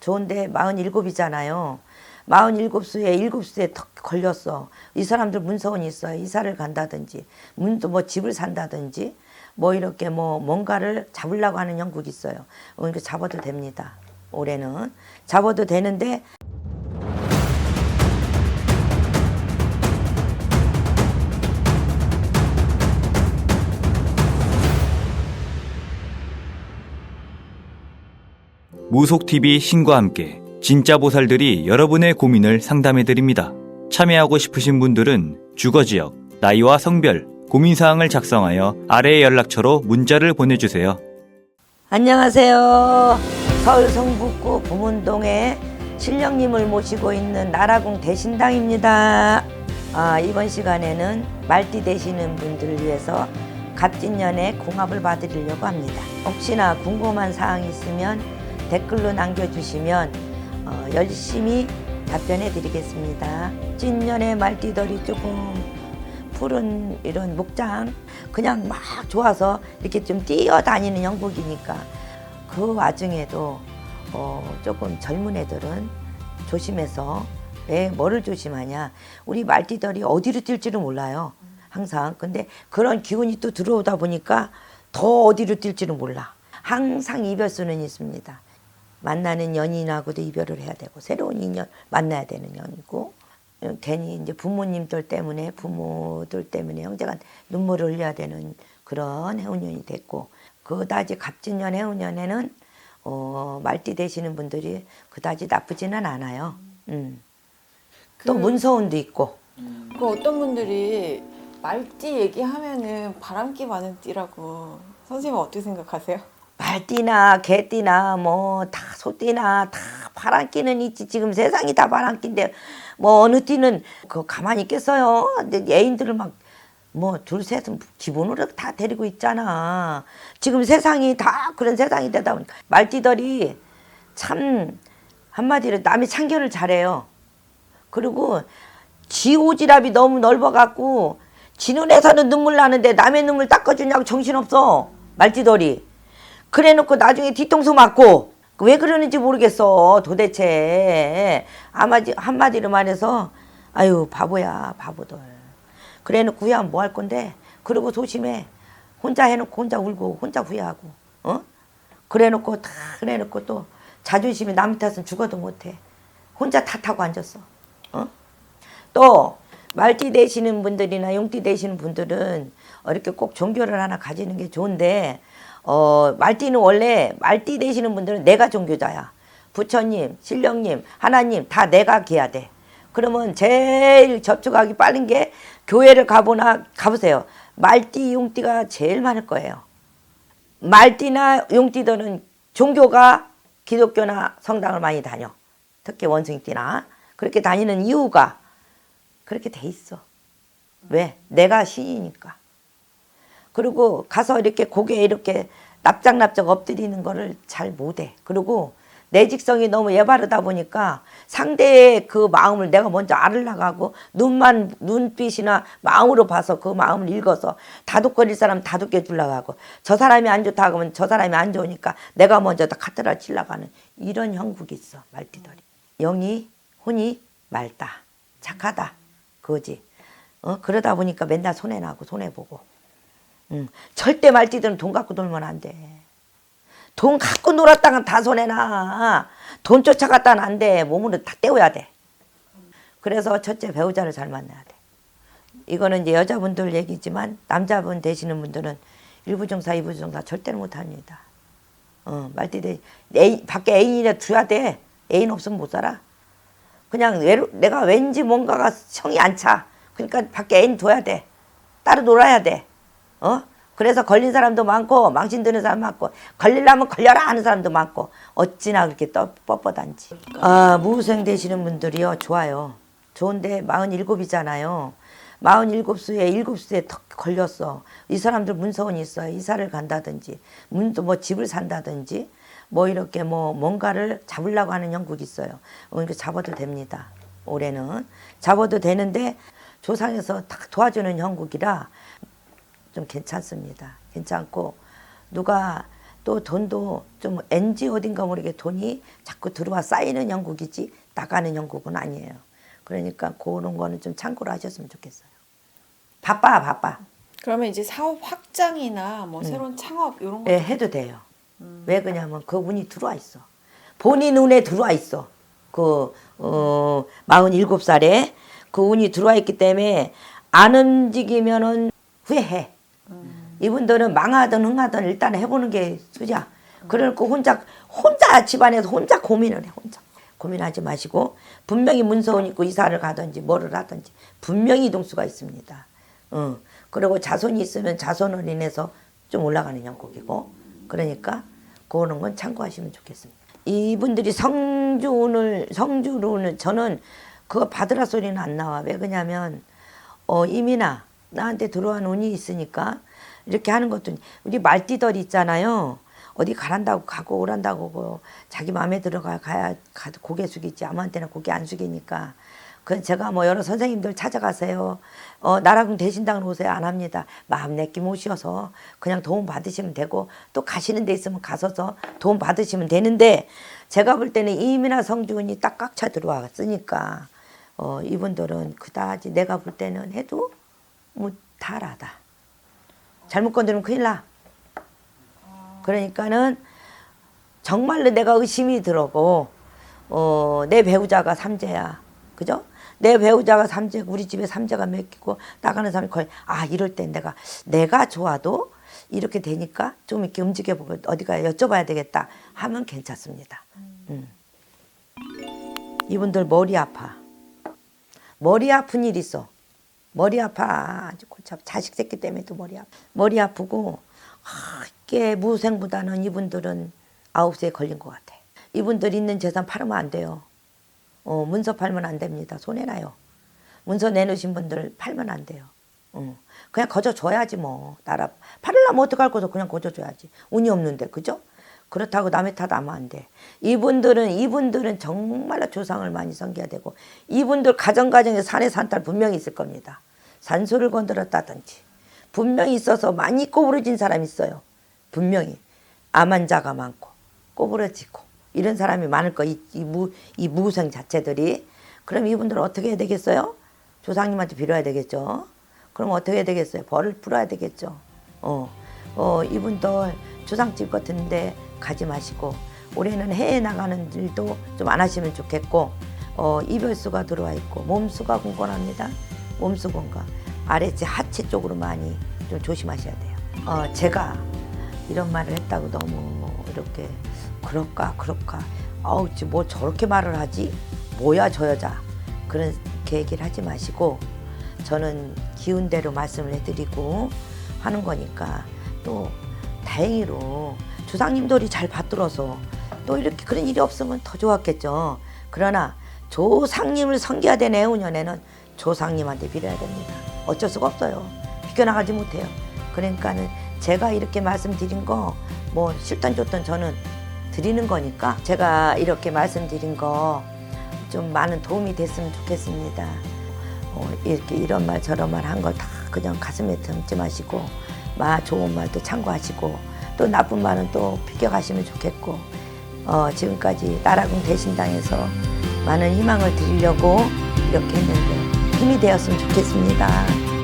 좋은데 47이잖아요. 47수에 7수에 턱 걸렸어. 이 사람들 문서원이 있어요. 이사를 간다든지, 문도 뭐 집을 산다든지, 뭐 이렇게 뭐 뭔가를 잡으려고 하는 형국이 있어요. 그러니까 잡아도 됩니다. 올해는. 잡아도 되는데 무속TV 신과 함께 진짜 보살들이 여러분의 고민을 상담해 드립니다. 참여하고 싶으신 분들은 주거지역, 나이와 성별, 고민사항을 작성하여 아래의 연락처로 문자를 보내주세요. 안녕하세요. 서울 성북구 부문동에 신령님을 모시고 있는 나라궁 대신당입니다. 아, 이번 시간에는 말띠 되시는 분들을 위해서 갑진년에 궁합을 봐드리려고 합니다. 혹시나 궁금한 사항이 있으면 댓글로 남겨주시면 어, 열심히 답변해 드리겠습니다. 진년에 말띠들이 조금 푸른 이런 목장 그냥 막 좋아서 이렇게 좀 뛰어다니는 형국이니까 그 와중에도 어 조금 젊은 애들은 조심해서 왜 뭐를 조심하냐. 우리 말띠들이 어디로 뛸지를 몰라요. 항상. 근데 그런 기운이 또 들어오다 보니까 더 어디로 뛸지를 몰라. 항상 이별수는 있습니다 만나는 연인하고도 이별을 해야 되고 새로운 인연 만나야 되는 년이고 어, 괜히 이제 부모님들 때문에 부모들 때문에 형제가 눈물을 흘려야 되는 그런 해운년이 됐고 그다지 갑진년 해운년에는 어, 말띠 되시는 분들이 그다지 나쁘지는 않아요. 음. 또 그- 문서운도 있고 그 어떤 분들이 말띠 얘기하면은 바람기 많은 띠라고 선생님 은 어떻게 생각하세요? 말띠나 개띠나 뭐 다 소띠나 다 바람기는 있지. 지금 세상이 다 바람기인데 뭐 어느 띠는 그 가만히 있겠어요? 근데 애인들을 막 뭐 둘 셋은 기본으로 다 데리고 있잖아. 지금 세상이 다 그런 세상이 되다 보니까 말띠들이 참 한마디로 남의 참견을 잘해요. 그리고 지 오지랖이 너무 넓어갖고 지 눈에서는 눈물 나는데 남의 눈물 닦아주냐고 정신없어. 말띠들이 그래 놓고 나중에 뒤통수 맞고. 왜 그러는지 모르겠어 도대체. 아마지 한마디로 말해서 아유 바보야 바보들. 그래 놓고 후회하면 뭐 할 건데? 그러고 조심해. 혼자 해놓고 혼자 울고 혼자 후회하고 어? 그래 놓고 다 그래 놓고 또 자존심이 남 탓은 죽어도 못해. 혼자 탓하고 앉았어 어? 또 말띠 되시는 분들이나 용띠 되시는 분들은 이렇게 꼭 종교를 하나 가지는 게 좋은데 어 말띠는 원래 말띠 되시는 분들은 내가 종교자야 부처님 신령님 하나님 다 내가 기야 돼 그러면 제일 접촉하기 빠른 게 교회를 가보나 가보세요 말띠 용띠가 제일 많을 거예요 말띠나 용띠들은 종교가 기독교나 성당을 많이 다녀 특히 원숭이띠나 그렇게 다니는 이유가 그렇게 돼 있어. 왜? 내가 신이니까. 그리고 가서 이렇게 고개 이렇게 납작납작 엎드리는 거를 잘 못해. 그리고 내 직성이 너무 예바르다 보니까 상대의 그 마음을 내가 먼저 알으려고 하고 눈만 눈빛이나 마음으로 봐서 그 마음을 읽어서 다독거릴 사람 다독게 주려고 하고 저 사람이 안 좋다 하면 저 사람이 안 좋으니까 내가 먼저 다 카트라 치려고 하는 이런 형국이 있어 말띠들이. 영이 혼이 맑다. 착하다. 그거지. 어? 그러다 보니까 맨날 손해 나고 손해 보고 음, 절대 말띠들은 돈 갖고 놀면 안 돼. 돈 갖고 놀았다간 다 손해나. 돈 쫓아갔다는 안 돼. 몸으로 다 때워야 돼. 그래서 첫째 배우자를 잘 만나야 돼. 이거는 이제 여자분들 얘기지만 남자분 되시는 분들은 일부정사 이부정사 절대로 못합니다. 어, 말띠들 애인, 밖에 애인이라 줘야 돼. 애인 없으면 못 살아. 그냥 외로, 내가 왠지 뭔가가 성이 안 차. 그러니까 밖에 애인 둬야 돼. 따로 놀아야 돼. 어? 그래서 걸린 사람도 많고 망신 드는 사람 많고 걸리려면 걸려라 하는 사람도 많고 어찌나 그렇게 떠, 뻣뻣한지. 아 무후생 되시는 분들이요. 좋아요. 좋은데 47이잖아요. 47수에 7수에 턱 걸렸어. 이 사람들 문서원이 있어요. 이사를 간다든지 문도 뭐 집을 산다든지 뭐 이렇게 뭐 뭔가를 잡으려고 하는 형국이 있어요. 그러니까 잡아도 됩니다. 올해는. 잡아도 되는데 조상에서 딱 도와주는 형국이라 좀 괜찮습니다. 괜찮고 누가 또또 돈도 좀 NG 어딘가 모르게 돈이 자꾸 들어와 쌓이는 영국이지 나가는 영국은 아니에요. 그러니까 그런 거는 좀 참고로 하셨으면 좋겠어요. 바빠 바빠. 그러면 이제 사업 확장이나 뭐 새로운 창업 이런 거 예, 해도 돼요. 왜 그러냐면 그 운이 들어와 있어. 본인 운에 들어와 있어. 그, 어, 47살에 그 운이 들어와 있기 때문에 안 움직이면은 후회해. 이분들은 망하든 흥하든 일단 해보는 게 수자. 그러니까 혼자, 혼자 집안에서 혼자 고민을 해, 혼자. 고민하지 마시고, 분명히 문서운 있고 이사를 가든지 뭐를 하든지, 분명히 이동수가 있습니다. 어. 그리고 자손이 있으면 자손을 인해서 좀 올라가는 영국이고, 그러니까, 그런 건 참고하시면 좋겠습니다. 이분들이 성주운을, 성주운을, 저는 그거 받으라 소리는 안 나와. 왜 그러냐면, 어, 이민아, 나한테 들어온 운이 있으니까 이렇게 하는 것도 우리 말띠들 있잖아요. 어디 가란다고 가고 오란다고 뭐 자기 마음에 들어가 가야 가, 고개 숙이지 아무한테나 고개 안 숙이니까 그 제가 뭐 여러 선생님들 찾아가세요. 어 나라궁 대신당을 오세요 안 합니다. 마음 내끼 모셔서 그냥 도움 받으시면 되고 또 가시는 데 있으면 가서서 도움 받으시면 되는데 제가 볼 때는 이민아 성주운이 딱 꽉 차 들어왔으니까 어 이분들은 그다지 내가 볼 때는 해도 뭐 달하다. 잘못 건드리면 큰일 나. 그러니까는 정말로 내가 의심이 들어고 어, 내 배우자가 삼재야. 그죠? 내 배우자가 삼재, 우리 집에 삼재가 맡기고 나가는 사람이 거의 아 이럴 땐 내가 내가 좋아도 이렇게 되니까 좀 이렇게 움직여보고 어디가 여쭤봐야 되겠다 하면 괜찮습니다. 음. 이분들 머리 아파. 머리 아픈 일 있어. 머리 아파. 아주 골치 아파. 자식 새끼 때문에 또 머리 아파. 머리 아프고 아, 이게 무생보다는 이분들은 아홉 세에 걸린 것 같아. 이분들 있는 재산 팔으면 안 돼요. 어, 문서 팔면 안 됩니다. 손해나요. 문서 내놓으신 분들 팔면 안 돼요. 어, 그냥 거저 줘야지 뭐. 나라 팔으려면 어떡할 거죠. 그냥 거저 줘야지. 운이 없는데 그죠? 그렇다고 남의 탓 하면 안 돼. 이분들은 이분들은 정말로 조상을 많이 섬겨야 되고 이분들 가정 가정에 산에 산딸 분명히 있을 겁니다. 산소를 건드렸다든지 분명히 있어서 많이 꼬부러진 사람이 있어요. 분명히 암 환자가 많고 꼬부러지고 이런 사람이 많을 거. 이, 이, 무, 이 무생 자체들이 그럼 이분들은 어떻게 해야 되겠어요? 조상님한테 빌어야 되겠죠. 그럼 어떻게 해야 되겠어요? 벌을 풀어야 되겠죠. 어, 어 이분들 조상집 같은데 가지 마시고 올해는 해외 나가는 일도 좀 안 하시면 좋겠고 어, 이별수가 들어와 있고 몸수가 궁건합니다. 몸수 건강 아래째 하체 쪽으로 많이 좀 조심하셔야 돼요. 어, 제가 이런 말을 했다고 너무 이렇게 그럴까 그럴까? 아우 뭐 저렇게 말을 하지? 뭐야 저 여자. 그렇게 얘기를 하지 마시고 저는 기운대로 말씀을 해드리고 하는 거니까 또 다행히로 조상님들이 잘 받들어서 또 이렇게 그런 일이 없으면 더 좋았겠죠. 그러나 조상님을 섬겨야 되는 애운년에는 조상님한테 빌어야 됩니다. 어쩔 수가 없어요. 비껴나가지 못해요. 그러니까는 제가 이렇게 말씀드린 거 뭐 싫던 좋던 저는 드리는 거니까 제가 이렇게 말씀드린 거 좀 많은 도움이 됐으면 좋겠습니다. 어, 이렇게 이런 말 저런 말한거다 그냥 가슴에 담지 마시고 마 좋은 말도 참고하시고 또 나쁜 말은 또 비껴가시면 좋겠고 어, 지금까지 나라궁 대신당에서 많은 희망을 드리려고 이렇게 했는데 힘이 되었으면 좋겠습니다.